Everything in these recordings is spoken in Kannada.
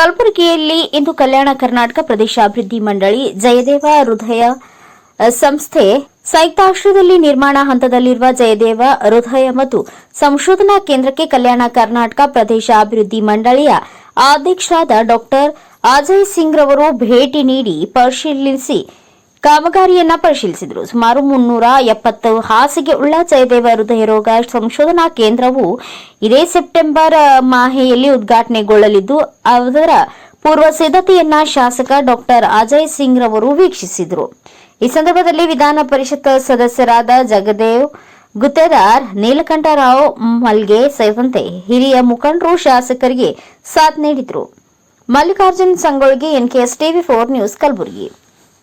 ಕಲಬುರಗಿಯಲ್ಲಿ ಇಂದು ಕಲ್ಯಾಣ ಕರ್ನಾಟಕ ಪ್ರದೇಶಾಭಿವೃದ್ಧಿ ಮಂಡಳಿ ಜಯದೇವ ಹೃದಯ ಸಂಸ್ಥೆ ಸಂಯುಕ್ತಾಶ್ರಯದಲ್ಲಿ ನಿರ್ಮಾಣ ಹಂತದಲ್ಲಿರುವ ಜಯದೇವ ಹೃದಯ ಮತ್ತು ಸಂಶೋಧನಾ ಕೇಂದ್ರಕ್ಕೆ ಕಲ್ಯಾಣ ಕರ್ನಾಟಕ ಪ್ರದೇಶ ಅಭಿವೃದ್ಧಿ ಮಂಡಳಿಯ ಅಧ್ಯಕ್ಷರಾದ ಡಾಕ್ಟರ್ ಅಜಯ್ ಸಿಂಗ್ ರವರು ಭೇಟಿ ನೀಡಿ ಪರಿಶೀಲಿಸಿ ಕಾಮಗಾರಿಯನ್ನ ಪರಿಶೀಲಿಸಿದರು. ಸುಮಾರು ಮುನ್ನೂರ ಎಪ್ಪತ್ತು ಹಾಸಿಗೆ ಉಳ್ಳ ಜಯದೇವ ಹೃದಯ ರೋಗ ಸಂಶೋಧನಾ ಕೇಂದ್ರವು ಇದೇ ಸೆಪ್ಟೆಂಬರ್ ಮಾಹೆಯಲ್ಲಿ ಉದ್ಘಾಟನೆಗೊಳ್ಳಲಿದ್ದು, ಅದರ ಪೂರ್ವ ಸಿದ್ಧತೆಯನ್ನ ಶಾಸಕ ಡಾಕ್ಟರ್ ಅಜಯ್ ಸಿಂಗ್ ರವರು ವೀಕ್ಷಿಸಿದರು. ಈ ಸಂದರ್ಭದಲ್ಲಿ ವಿಧಾನ ಪರಿಷತ್ ಸದಸ್ಯರಾದ ಜಗದೇವ್ ಗುತ್ತೇದಾರ್ ನೀಲಕಂಠರಾವ್ ಮಲ್ಗೆ ಸೇರಿದಂತೆ ಹಿರಿಯ ಮುಖಂಡರು ಶಾಸಕರಿಗೆ ಸಾಥ್ ನೀಡಿದರು. Mallikarjun Sangolgi NKS TV four news, Kalaburagi?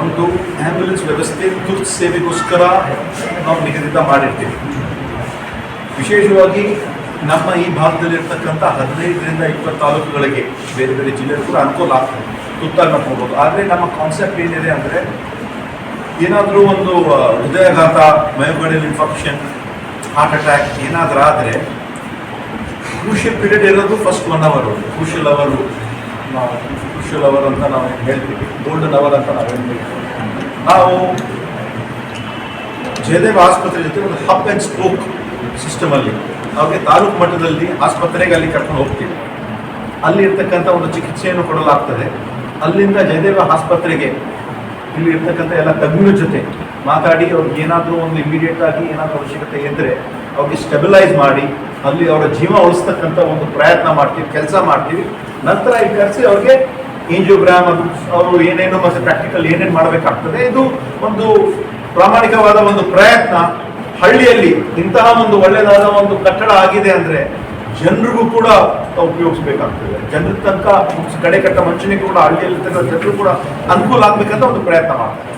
ಒಂದು ಆಂಬ್ಯುಲೆನ್ಸ್ ವ್ಯವಸ್ಥೆ, ತುರ್ತು ಸೇವೆಗೋಸ್ಕರ ನಾವು ನಿಗದಿತ ಮಾಡಿರ್ತೀವಿ. ವಿಶೇಷವಾಗಿ ನಮ್ಮ ಈ ಭಾಗದಲ್ಲಿರ್ತಕ್ಕಂಥ ಹದಿನೈದರಿಂದ ಇಪ್ಪತ್ತು ತಾಲೂಕುಗಳಿಗೆ ಬೇರೆ ಬೇರೆ ಜಿಲ್ಲೆಗೂ ಕೂಡ ಅನುಕೂಲ ಆಗ್ತದೆ. ತುರ್ತಾಗಿ ನಾವು ಹೋಗ್ಬೋದು ಆದರೆ ನಮ್ಮ ಕಾನ್ಸೆಪ್ಟ್ ಏನಿದೆ ಅಂದರೆ ಏನಾದರೂ ಒಂದು ಹೃದಯಾಘಾತ ಮಯೋಗಡಿಯಲ್ ಇನ್ಫೆಕ್ಷನ್ ಹಾರ್ಟ್ ಅಟ್ಯಾಕ್ ಏನಾದರೂ ಆದರೆ ಕ್ರೂಷಿಯಲ್ ಪೀರಿಯಡ್ ಇರೋದು ಫಸ್ಟ್ ಒನ್ ಅವರು ಕ್ರೂಷಿಯಲ್ ಅವರು ನಾವು ಕ್ರೂಷಿಯಲ್ ಅವರ್ ಅಂತ ನಾವು ಹೇಳ್ತೀವಿ. ಗೋಲ್ಡನ್ ಅವರ್ ಅಂತ ನಾವು ಹೇಳ್ತೀವಿ. ನಾವು ಜಯದೇವ ಆಸ್ಪತ್ರೆ ಜೊತೆ ಒಂದು ಹಬ್ ಆ್ಯಂಡ್ ಸ್ಪೋಕ್ ಸಿಸ್ಟಮಲ್ಲಿ ಅವ್ರಿಗೆ ತಾಲೂಕು ಮಟ್ಟದಲ್ಲಿ ಆಸ್ಪತ್ರೆಗೆ ಅಲ್ಲಿ ಕರ್ಕೊಂಡು ಹೋಗ್ತೀವಿ. ಅಲ್ಲಿ ಇರ್ತಕ್ಕಂಥ ಒಂದು ಚಿಕಿತ್ಸೆಯನ್ನು ಕೊಡಲಾಗ್ತದೆ. ಅಲ್ಲಿಂದ ಜಯದೇವ ಆಸ್ಪತ್ರೆಗೆ ಇಲ್ಲಿ ಇರ್ತಕ್ಕಂಥ ಎಲ್ಲ ತಜ್ಞರ ಜೊತೆ ಮಾತಾಡಿ, ಅವ್ರಿಗೆ ಏನಾದರೂ ಒಂದು ಇಮಿಡಿಯೇಟ್ ಆಗಿ ಏನಾದರೂ ಅವಶ್ಯಕತೆ ಇದ್ದರೆ ಅವ್ರಿಗೆ ಸ್ಟೆಬಿಲೈಸ್ ಮಾಡಿ, ಅಲ್ಲಿ ಅವರ ಜೀವ ಉಳಿಸ್ತಕ್ಕಂಥ ಒಂದು ಪ್ರಯತ್ನ ಮಾಡ್ತೀವಿ, ಕೆಲಸ ಮಾಡ್ತೀವಿ. ನಂತರ ಈ ಕರೆಸಿ ಅವ್ರಿಗೆ ಇಂಜಿಯೋಗ್ರಾಮ್ ಅದು, ಅವರು ಏನೇನು ಮತ್ತು ಪ್ರಾಕ್ಟಿಕಲ್ ಏನೇನು ಮಾಡಬೇಕಾಗ್ತದೆ, ಇದು ಒಂದು ಪ್ರಾಮಾಣಿಕವಾದ ಒಂದು ಪ್ರಯತ್ನ. ಹಳ್ಳಿಯಲ್ಲಿ ಇಂತಹ ಒಂದು ಒಳ್ಳೆಯದಾದ ಒಂದು ಕಟ್ಟಡ ಆಗಿದೆ ಅಂದ್ರೆ ಜನರಿಗೂ ಕೂಡ ಉಪಯೋಗಿಸ್ಬೇಕಾಗ್ತದೆ. ಜನರ ತನಕ ಕಡೆ ಕಟ್ಟ ಮನುಷ್ಯನಿಗೆ ಕೂಡ ಹಳ್ಳಿಯಲ್ಲಿ ಜನರು ಕೂಡ ಅನುಕೂಲ ಆಗ್ಬೇಕಂತ ಒಂದು ಪ್ರಯತ್ನ ಮಾಡ್ತಾರೆ.